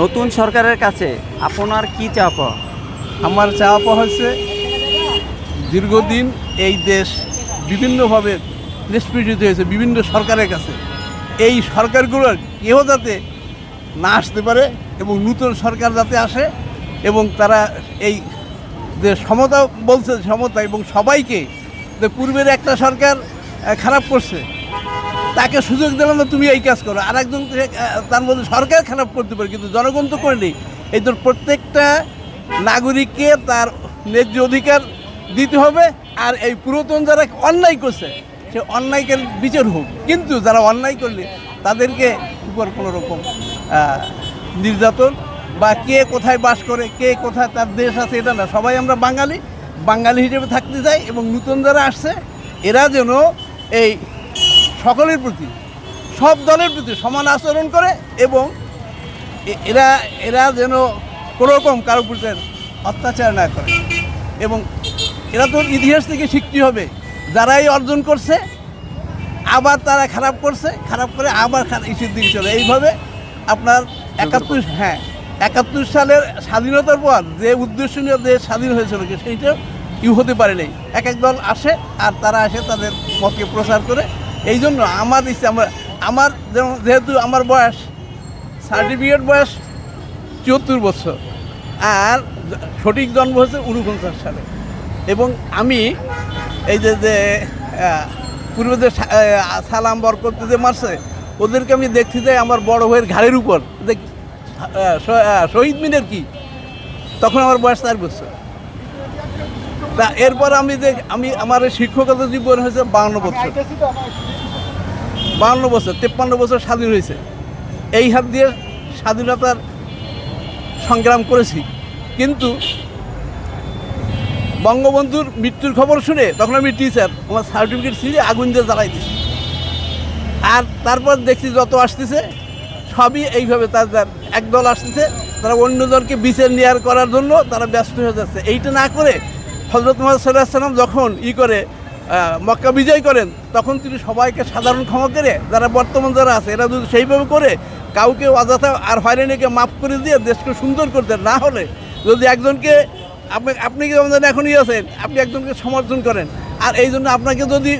নতুন সরকারের কাছে আপনার কি চাপ আমার পাওয়া হচ্ছে দীর্ঘদিন এই দেশ বিভিন্নভাবে নিষ্পীড়িত হয়েছে, বিভিন্ন সরকারের কাছে। এই সরকারগুলোর কেউ যাতে না আসতে পারে এবং নতুন সরকার যাতে আসে এবং তারা এই যে সমতা বলছে, সমতা এবং সবাইকে যে পূর্বের একটা সরকার খারাপ করছে তাকে সুযোগ দিলাম না তুমি এই কাজ করো। আর একজন তার মধ্যে সরকার খারাপ করতে পারে, কিন্তু জনগণ তো করেনি এই তোর প্রত্যেকটা নাগরিককে তার ন্যায্য অধিকার দিতে হবে, আর এই পুরাতন যারা অন্যায় করছে, সে অন্যায়কে বিচার হোক। কিন্তু যারা অন্যায় করলে, তাদেরকে উপর কোনো রকম নির্যাতন বা কে কোথায় বাস করে, কে কোথায় তার দেশ আছে, এটা না। সবাই আমরা বাঙালি। বাঙালি হিসেবে থাকতে চাই এবং নতুন যারা আসছে, এরা যেন এই সকলের প্রতি সব দলের প্রতি সমান আচরণ করে এবং এরা এরা যেন কোনোরকম কারও প্রতি অত্যাচার না করে। এবং এরা তো ইতিহাস থেকে শিখতে হবে যারাই অর্জন করছে আবার তারা খারাপ করছে খারাপ করে আবার খারাপ ইস্যুর দিকে চলে। এইভাবে আপনার একাত্তর হ্যাঁ একাত্তর সালের স্বাধীনতার পর যে উদ্দেশ্য নিয়ে দেশ স্বাধীন হয়েছিল কি সেইটা ইউ হতে পারে নাই। এক এক দল আসে আর তারা আসে তাদের মতকে প্রচার করে এই জন্য আমার ইচ্ছে আমরা আমার যেমন যেহেতু আমার বয়স সার্টিফিকেট বয়স চুয়াত্তর বছর আর সঠিক জন্ম হচ্ছে উনপঞ্চাশ সালে। এবং আমি এই যে যে আহ, পূর্বে যে সা- আহ, সালাম বরকত যে মারছে ওদেরকে আমি দেখছি যাই আমার বড় ভাইয়ের ঘাড়ের উপর। যে শহীদ মিনের কি? তখন আমার বয়স চার বছর। তা এরপর আমি যে আমি আমার শিক্ষকতা জীবন হয়েছে বাউন্ন বছর। বাউন্ন বছর, তেপ্পান্ন বছর স্বাধীন হয়েছে। এই হাত দিয়ে স্বাধীনতার সংগ্রাম করেছি। কিন্তু বঙ্গবন্ধুর মৃত্যুর খবর শুনে তখন আমি টিচার আমার সার্টিফিকেট ছিঁড়ে আগুন দিয়ে জ্বালাই দিছি আর তারপর দেখছি যত আসতেছে, সবই এইভাবে তাদের একদল আসতেছে, তারা অন্য দলকে বিচার নেওয়ার করার জন্য তারা ব্যস্ত হয়ে যাচ্ছে। এইটা না করে হজরত মোহাম্মদ সাল্লাহ সাল্লাম যখন ই করে মক্কা বিজয় করেন, তখন তিনি সবাইকে সাধারণ ক্ষমা করে, যারা বর্তমান যারা আছে, এরা যদি সেইভাবে করে, কাউকে অযথা আর হয়রানিকে মাফ করে দিয়ে দেশকে সুন্দর করতেন না হলে, যদি একজনকে, আপনি আপনি কি যেমন এখনই আছেন, আপনি একজনকে সমর্থন করেন, আর এই জন্য আপনাকে যদি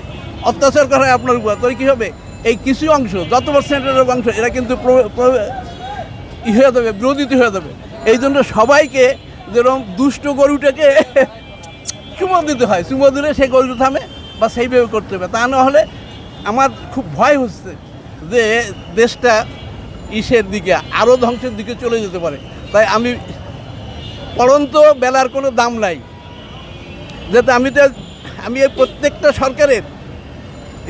অত্যাচার করা হয় আপনার উপর, তাহলে কী হবে? এই কিছু অংশ, যত পার্সেন্টের অংশ, এরা কিন্তু হয়ে যাবে, বিরোধিত হয়ে যাবে। এই জন্য সবাইকে যেরকম দুষ্ট গরুটাকে চুমো দিতে হয়, চুমো দিলে সেই গরু থামে বা সেইভাবে করতে হবে। তা না হলে আমার খুব ভয় হচ্ছে যে দেশটা ইসের দিকে, আরও ধ্বংসের দিকে চলে যেতে পারে। তাই আমি পরন্ত বেলার কোনো দাম নাই। যাতে আমি তো, আমি এই প্রত্যেকটা সরকারের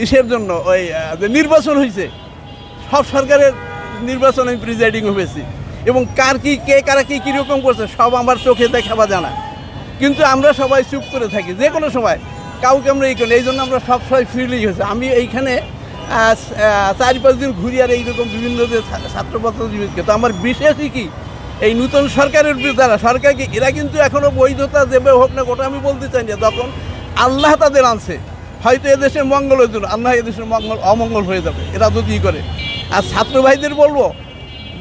ইসের জন্য ওই যে নির্বাচন হয়েছে সব সরকারের নির্বাচন আমি প্রিজাইডিং হয়েছি এবং কার কি, কে, কারা কী, কীরকম করছে, সব আমার চোখে দেখাবা জানা। কিন্তু আমরা সবাই চুপ করে থাকি। যে কোনো সময় কাউকে আমরা এই করি এই জন্য আমরা সব সময় ফ্রিলি হয়েছে। আমি এইখানে আহ, পাঁচ দিন ঘুরি আর এইরকম বিভিন্ন যে ছা- ছাত্রপত্র জীবিতকে তো আমার বিশেষই কি এই নতুন সরকারের দ্বারা সরকারকে এরা কিন্তু এখনও বৈধতা দেবে হোক না ওটা আমি বলতে চাই না। তখন আল্লাহ তাদের আনছে হয়তো এদেশের মঙ্গল হয়ে যাবে আল্লাহ এদেশের মঙ্গল অমঙ্গল হয়ে যাবে এরা যদি করে। আর ছাত্র ভাইদের বলব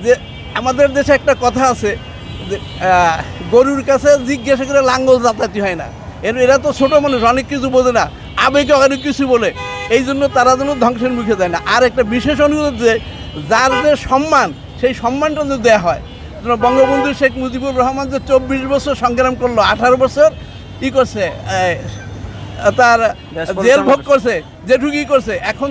যে আমাদের দেশে একটা কথা আছে যে গরুর কাছে জিজ্ঞাসা করে লাঙ্গল যাতায়াতি হয় না। এর তো ছোটো মানুষ অনেক কিছু বোঝে না। আবেগে অনেক কিছু বলে। এই জন্য তারা যেন ধ্বংসের মুখে যায় না। আর একটা বিশেষ অনুরোধ যে যার যে সম্মান সেই সম্মানটা যদি দেওয়া হয়। যেন বঙ্গবন্ধু শেখ মুজিবুর রহমান যে চব্বিশ বছর সংগ্রাম করল আঠারো বছর ই করছে তার জেল ভোগ করছে যেটুকুই করছে। এখন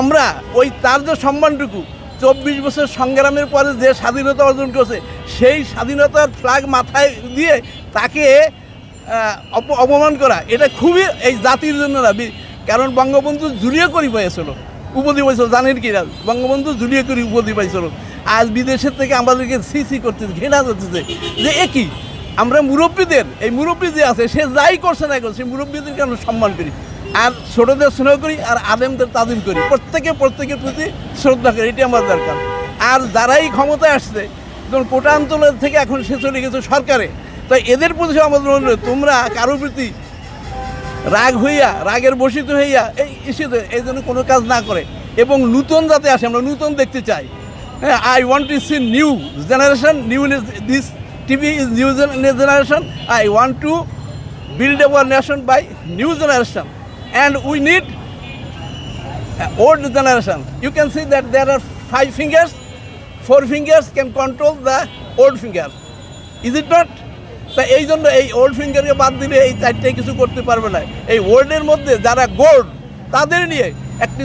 আমরা ওই তার যে সম্মানটুকু চব্বিশ বছর সংগ্রামের পরে যে স্বাধীনতা অর্জন করছে সেই স্বাধীনতার ফ্ল্যাগ মাথায় দিয়ে তাকে অপমান করা, এটা খুবই এই জাতির জন্য না কারণ বঙ্গবন্ধু জুলিয়ে করি পাইছিল উপাধি পাইছিল জানেন কি না বঙ্গবন্ধু জুলিয়ে করি উপাধি পাইছিল। আজ বিদেশের থেকে আমাদেরকে সি সি করতেছে ঘৃণা করতেছে। যে একই আমরা মুরব্বীদের, এই মুরব্বী যে আছে, সে যাই করছে না করছে, মুরব্বীদেরকে আমরা সম্মান করি। আর ছোটদের স্নেহ করি, আর আলেমদের তাদিম করি। প্রত্যেকে প্রত্যেকের প্রতি শ্রদ্ধা করি, এটি আমার দরকার। আর যারাই ক্ষমতায় আসছে যেমন কোটা অঞ্চলের থেকে এখন সে চলে গেছে সরকারে তো এদের প্রতি আমাদের অনুরোধ, তোমরা কারোর প্রতি রাগ হইয়া, রাগের বসিত হইয়া এই ইস্যুতে এই জন্য কোনো কাজ না করে এবং নূতন যাতে আসে, আমরা নূতন দেখতে চাই। হ্যাঁ I want to see new generation new this TV is new generation I want to build our nation by new generation and we need old generation you can see that there are five fingers four fingers can control the old finger is it not তা এই জন্য এই old ফিঙ্গারকে বাদ দিলে এই চারটে কিছু করতে পারবে না। এই ওল্ডের মধ্যে যারা গোল্ড তাদের নিয়ে একটি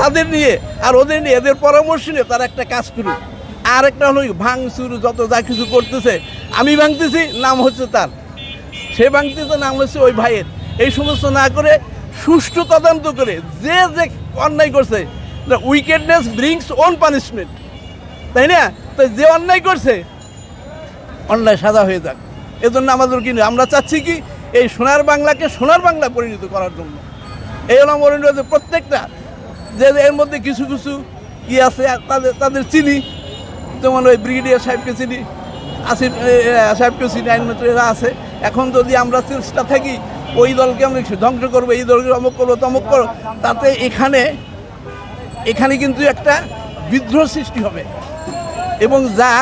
তাদের নিয়ে আর ওদের নিয়ে এদের পরামর্শ নিয়ে তারা একটা কাজ করুক। আর একটা হলো ভাঙচুর যত যা কিছু করতেছে, আমি ভাঙতেছি, নাম হচ্ছে তার। সে ভাঙতেছে, নাম হচ্ছে ওই ভাইয়ের। এই সমস্ত না করে সুষ্ঠু তদন্ত করে যে যে অন্যায় করছে উইকেটনেস ব্রিংস ওন পানিশমেন্ট তাই না? তো যে অন্যায় করছে অন্যায় সাজা হয়ে যাক। এজন্য আমাদের কি আমরা চাচ্ছি কি এই সোনার বাংলাকে সোনার বাংলা পরিণত করার জন্য। এই হলো আমার অনুরোধ যে প্রত্যেকটা যে এর মধ্যে কিছু কিছু ই আছে, তাদের তাদের চিনি। যেমন ওই ব্রিগেডিয়ার সাহেবকে চিনি, আসিফ সাহেবকে চিনি আইনমন্ত্রী এরা আছে। এখন যদি আমরা চেষ্টা থাকি, ওই দলকে আমি ধ্বংস করব, এই দলকে অমুক করব, তমুক করব, তাতে এখানে এখানে কিন্তু একটা বিদ্রোহ সৃষ্টি হবে। এবং যা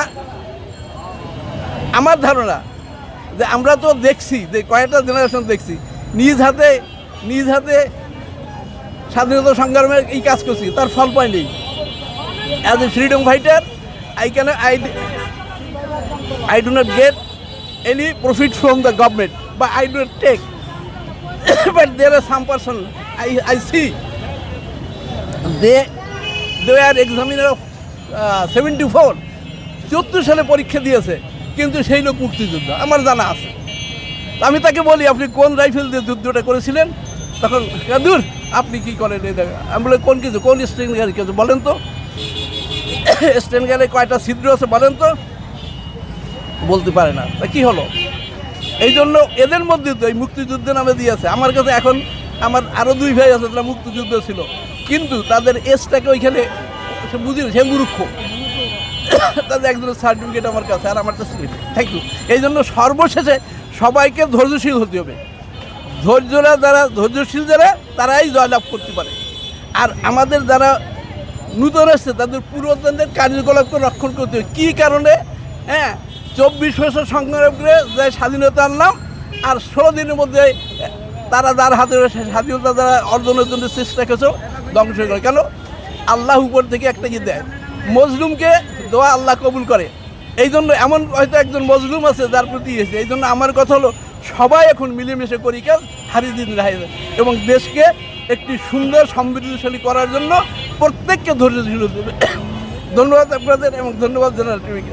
আমার ধারণা যে আমরা তো দেখছি, যে কয়েকটা জেনারেশন দেখছি, নিজ হাতে নিজ হাতে স্বাধীনতা সংগ্রামের এই কাজ করছি, তার ফল পাইনি as a freedom fighter I can I I do not get any profit from the government বা I do not take but there are some person I I see they they are examiner of seventy four চুয়াত্তর সালে পরীক্ষা দিয়েছে। কিন্তু সেই লোক মুক্তিযুদ্ধ, আমার জানা আছে। আমি তাকে বলি, আপনি কোন রাইফেল দিয়ে যুদ্ধটা করেছিলেন? তখন দূর আপনি কি করেন? এটা আমি বলে, কোন কিছু, কোন স্ট্রেন গাড়ি কিছু, বলেন তো। স্ট্রেন গাড়ি কয়টা ছিদ্র আছে, বলেন তো? বলতে পারে না। তা কি হলো? এই জন্য এদের মধ্যে তো এই মুক্তিযুদ্ধের নামে দিয়েছে। আমার কাছে এখন আমার আরও দুই ভাই আছে তারা মুক্তিযুদ্ধ ছিল। কিন্তু তাদের এজটাকে ওইখানে, সে বুঝি সে মূর্খ। তাদের একজনের সার্টিফিকেট আমার কাছে, আর আমার কাছে থ্যাংক ইউ এই জন্য সর্বশেষে সবাইকে ধৈর্যশীল হতে হবে। ধৈর্যরা যারা ধৈর্যশীল যারা, তারাই জয়লাভ করতে পারে। আর আমাদের যারা নূতন আসছে তাদের পুরাতনদের কার্যকলাপকে রক্ষণ করতে হবে। কী কারণে? হ্যাঁ চব্বিশ বছর সংগ্রাম করে যে স্বাধীনতা আনলাম, আর ষোলো দিনের মধ্যে তারা যার হাতে স্বাধীনতা যারা অর্জনের জন্য চেষ্টা করেছে, ধ্বংস গেল। কেন? আল্লাহ উপর থেকে একটা কি দেয়? মজলুমকে দোয়া আল্লাহ কবুল করে। এই জন্য এমন হয়তো একজন মজলুম আছে যার প্রতি এসে এই জন্য আমার কথা হলো, সবাই এখন মিলেমিশে করি কাজ, হারিয়ে দিন রাহিদ এবং দেশকে একটি সুন্দর সমৃদ্ধশালী করার জন্য প্রত্যেককে ধৈর্য ধন্যবাদ আপনাদের এবং ধন্যবাদ জেনারেল টিভিকে